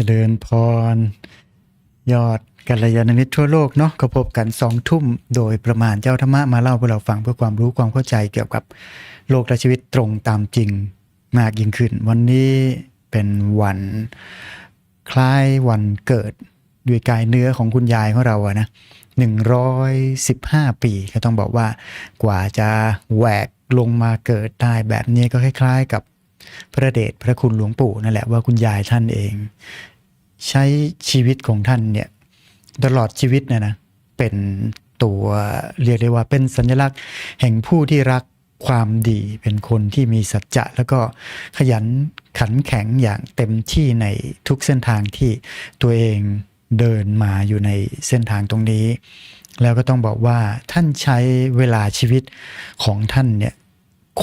เจริญพร ยอดกัลยาณมิตรทั่วโลกเนาะก็พบกันสองทุ่ม โดยประมาณเจ้าธรรมะมาเล่าให้เราฟังเพื่อความรู้ความเข้าใจเกี่ยวกับโลกและชีวิตตรงตามจริงมากยิ่งขึ้น วันนี้เป็นวันคล้ายวันเกิดด้วยกายเนื้อของคุณยายของเราอะนะหนึ่งร้อยสิบห้าปีก็ต้องบอกว่ากว่าจะแหวกลงมาเกิดได้แบบนี้ก็คล้าย ๆ กับ พระเดชพระคุณหลวงปู่นั่นแหละว่าคุณยายท่านเอง ใช้ชีวิตของท่านเนี่ยตลอดชีวิตนะนะเป็นตัวเรียกได้ว่าเป็นสัญลักษณ์แห่งผู้ที่รักความดีเป็นคนที่มีสัจจะ แล้วก็ขยันขันแข็งอย่างเต็มที่ในทุกเส้นทางที่ตัวเองเดินมาอยู่ในเส้นทางตรงนี้ แล้วก็ต้องบอกว่าท่านใช้เวลาชีวิตของท่านเนี่ย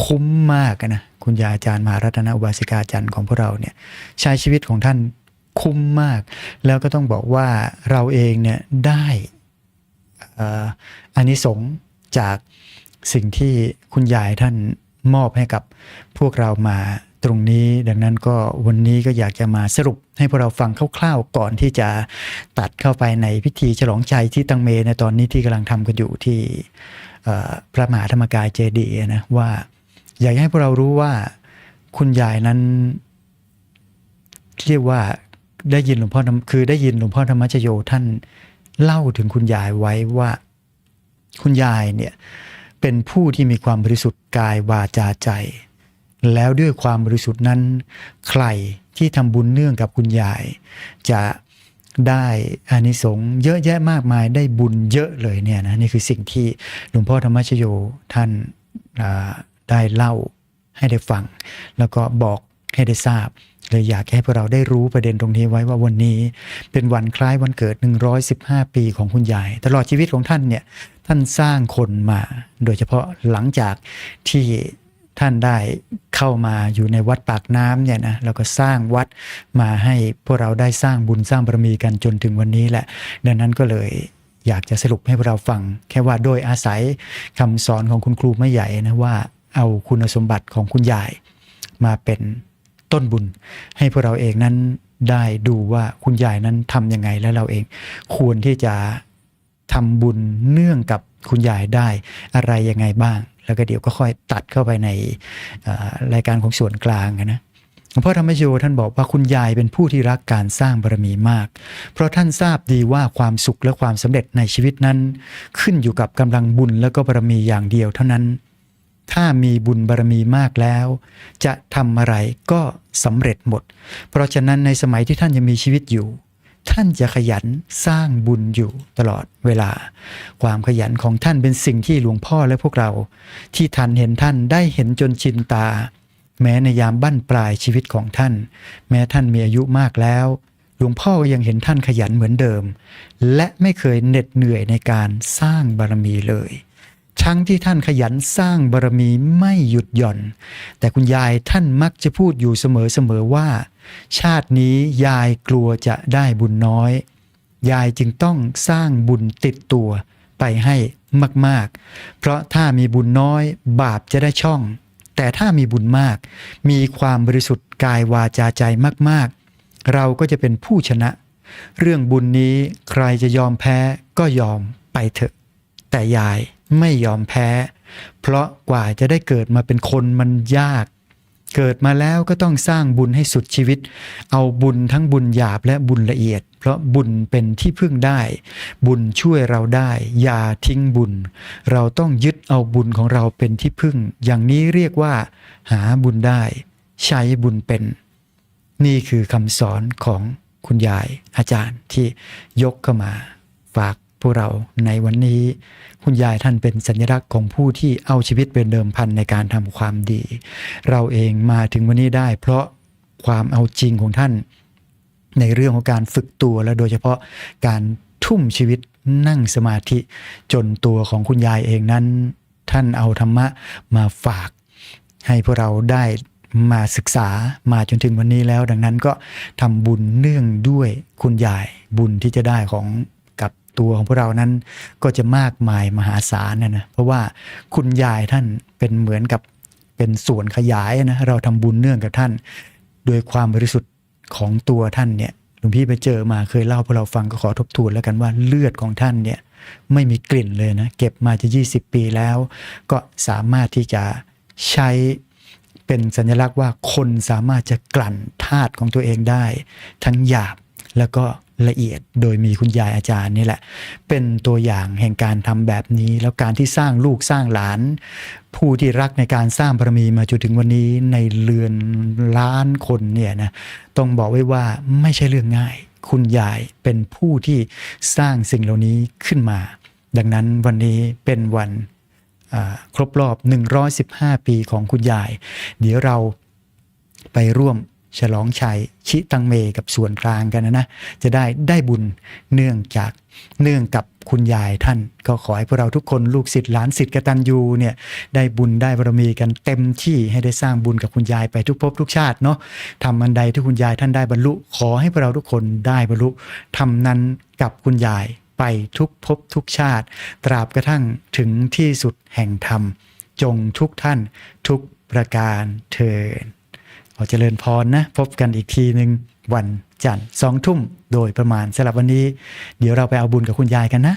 คุ้มมากนะคุณยาอาจารย์มหารัตนอุบาสิกาจันทร์ของพวกเราเนี่ยใช้ชีวิตของท่านคุ้มมาก แล้วก็ต้องบอกว่าเราเองเนี่ยได้อออานิสงส์จากสิ่งที่คุณยายท่านมอบให้กับพวกเรามาตรงนี้ ดังนั้นก็วันนี้ก็อยากจะมาสรุปให้พวกเราฟังคร่าวๆ ก่อนที่จะตัดเข้าไปในพิธีฉลองใจที่ตังเมในตอนนี้ที่กำลังทำกันอยู่ที่พระมหาธรรมกายเจดีย์นะว่า อยากให้พวกเรารู้ว่าคุณยายนั้น เรียกว่าได้ยินหลวงพ่อธรรมคือได้ยินหลวงพ่อธรรมชโยท่านเล่าถึงคุณยายไว้ว่า คุณยายเนี่ยเป็นผู้ที่มีความบริสุทธิ์กายวาจาใจ แล้วด้วยความบริสุทธิ์นั้น ใครที่ทำบุญเนื่องกับคุณยาย จะได้อานิสงส์เยอะแยะมากมายได้บุญเยอะเลยเนี่ยนะนี่คือสิ่งที่หลวงพ่อธรรมชโยท่าน ได้เล่าให้ได้ฟัง แล้วก็บอกให้ได้ทราบเลยอยากให้พวกเราได้รู้ประเด็นตรงนี้ไว้ว่าวันนี้ เป็นวันคล้ายวันเกิด 115 ปีของคุณยาย ตลอดชีวิตของท่านเนี่ยท่านสร้างคนมา โดยเฉพาะหลังจากที่ท่านได้เข้ามาอยู่ในวัดปากน้ำเนี่ยนะแล้วก็สร้างวัดมาให้พวกเราได้สร้างบุญสร้างบารมีกันจนถึงวันนี้แหละ ดังนั้นก็เลยอยากจะสรุปให้พวกเราฟัง แค่ว่าโดยอาศัยคำสอนของคุณครูไม่ใหญ่นะว่า เอาคุณสมบัติของคุณยายมาเป็นต้นบุญ ให้พวกเราเองนั้นได้ดูว่าคุณยายนั้นทำยังไงและเราเอง ควรที่จะทำบุญเนื่องกับคุณยายได้อะไรยังไงบ้าง แล้วก็เดี๋ยวก็ค่อยตัดเข้าไปในรายการของส่วนกลางนะหลวงพ่อธรรมโยท่านบอกว่าคุณยายเป็นผู้ที่รักการสร้างบารมีมาก เพราะท่านทราบดีว่าความสุขและความสำเร็จในชีวิตนั้น ขึ้นอยู่กับกำลังบุญและก็บารมีอย่างเดียวเท่านั้น ถ้ามีบุญบารมีมากแล้ว จะทำอะไรก็สำเร็จหมด เพราะฉะนั้นในสมัยที่ท่านยังมีชีวิตอยู่ ท่านจะขยันสร้างบุญอยู่ตลอดเวลา ความขยันของท่านเป็นสิ่งที่หลวงพ่อและพวกเรา ที่ทันเห็นท่านได้เห็นจนชินตา แม้ในยามบั้นปลายชีวิตของท่าน แม้ท่านมีอายุมากแล้วหลวงพ่อก็ยังเห็นท่านขยันเหมือนเดิม และไม่เคยเหน็ดเหนื่อยในการสร้างบารมีเลย ทั้งที่ท่านขยันสร้างบารมีไม่หยุดหย่อน แต่คุณยายท่านมักจะพูดอยู่เสมอๆว่า ชาตินี้ยายกลัวจะได้บุญน้อย ยายจึงต้องสร้างบุญติดตัวไปให้มากๆ เพราะถ้ามีบุญน้อยบาปจะได้ช่อง แต่ถ้ามีบุญมาก มีความบริสุทธิ์กายวาจาใจมากๆ เราก็จะเป็นผู้ชนะ เรื่องบุญนี้ใครจะยอมแพ้ก็ยอมไปเถอะ แต่ยายไม่ยอมแพ้ เพราะกว่าจะได้เกิดมาเป็นคนมันยาก เกิดมาแล้วก็ต้องสร้างบุญให้สุดชีวิต เอาบุญทั้งบุญหยาบและบุญละเอียด เพราะบุญเป็นที่พึ่งได้ บุญช่วยเราได้ อย่าทิ้งบุญ เราต้องยึดเอาบุญของเราเป็นที่พึ่ง อย่างนี้เรียกว่า หาบุญได้ ใช้บุญเป็น นี่คือคำสอนของคุณยายอาจารย์ที่ยกเข้ามาฝาก วกเราในวันนี้ คุณยายท่านเป็นสัญลักษณ์ของผู้ที่เอาชีวิตเป็นเดิมพันในการทำความดี เราเองมาถึงวันนี้ได้ เพราะความเอาจริงของท่าน ในเรื่องของการฝึกตัวและโดยเฉพาะการทุ่มชีวิตนั่งสมาธิจนตัวของคุณยายเองนั้น ท่านเอาธรรมะมาฝาก ให้พวกเราได้มาศึกษามาจนถึงวันนี้แล้ว ดังนั้นก็ทำบุญเนื่องด้วยคุณยายบุญที่จะได้ของ ตัวของพวกเรานั้นก็จะมากมายมหาศาลนะนะเพราะว่าคุณยายท่านเป็นเหมือนกับเป็นส่วนขยายนะเราทำบุญเนื่องกับท่าน โดยความบริสุทธิ์ของตัวท่านเนี่ยหลลวงพี่ไปเจอมาเคยเล่าพวกเราฟังก็ขอทบทวนแล้วกันว่าเลือดของท่านเนี่ยไม่มีกลิ่นเลยนะเก็บมาจะ 20 ปีแล้ว ก็สามารถที่จะใช้เป็นสัญลักษณ์ว่าคนสามารถจะกลั่นธาตุของตัวเองได้ ทั้งหยาบแล้วก็ ละเอียด โดยมีคุณยายอาจารย์นี่แหละ เป็นตัวอย่างแห่งการทำแบบนี้ แล้วการที่สร้างลูกสร้างหลาน ผู้ที่รักในการสร้างบารมีมาจนถึงวันนี้ในเรือนล้านคนเนี่ยนะต้องบอกไว้ว่าไม่ใช่เรื่องง่าย คุณยายเป็นผู้ที่สร้างสิ่งเหล่านี้ขึ้นมา ดังนั้นวันนี้เป็นวันครบรอบ 115 ปีของคุณยาย เดี๋ยวเราไปร่วม ฉลองชัยชิตังเมกับส่วนกลางกันนะนะจะได้ได้บุญเนื่องจากเนื่องกับคุณยายท่าน ก็ขอให้พวกเราทุกคนลูกศิษย์หลานศิษย์กตัญญูเนี่ยได้บุญได้บารมีกันเต็มที่ให้ได้สร้างบุญกับคุณยายไปทุกภพทุกชาติเนาะทำอันใดที่คุณยายท่านได้บรรลุ ขอให้พวกเราทุกคนได้บรรลุทำนั้นกับคุณยายไปทุกภพทุกชาติ ตราบกระทั่งถึงที่สุดแห่งธรรม จงทุกท่านทุกประการเทิน ขอเจริญพรนะ พบกันอีกทีหนึ่งวันจันทร์สองทุ่มโดยประมาณสำหรับวันนี้ เดี๋ยวเราไปเอาบุญกับคุณยายกันนะ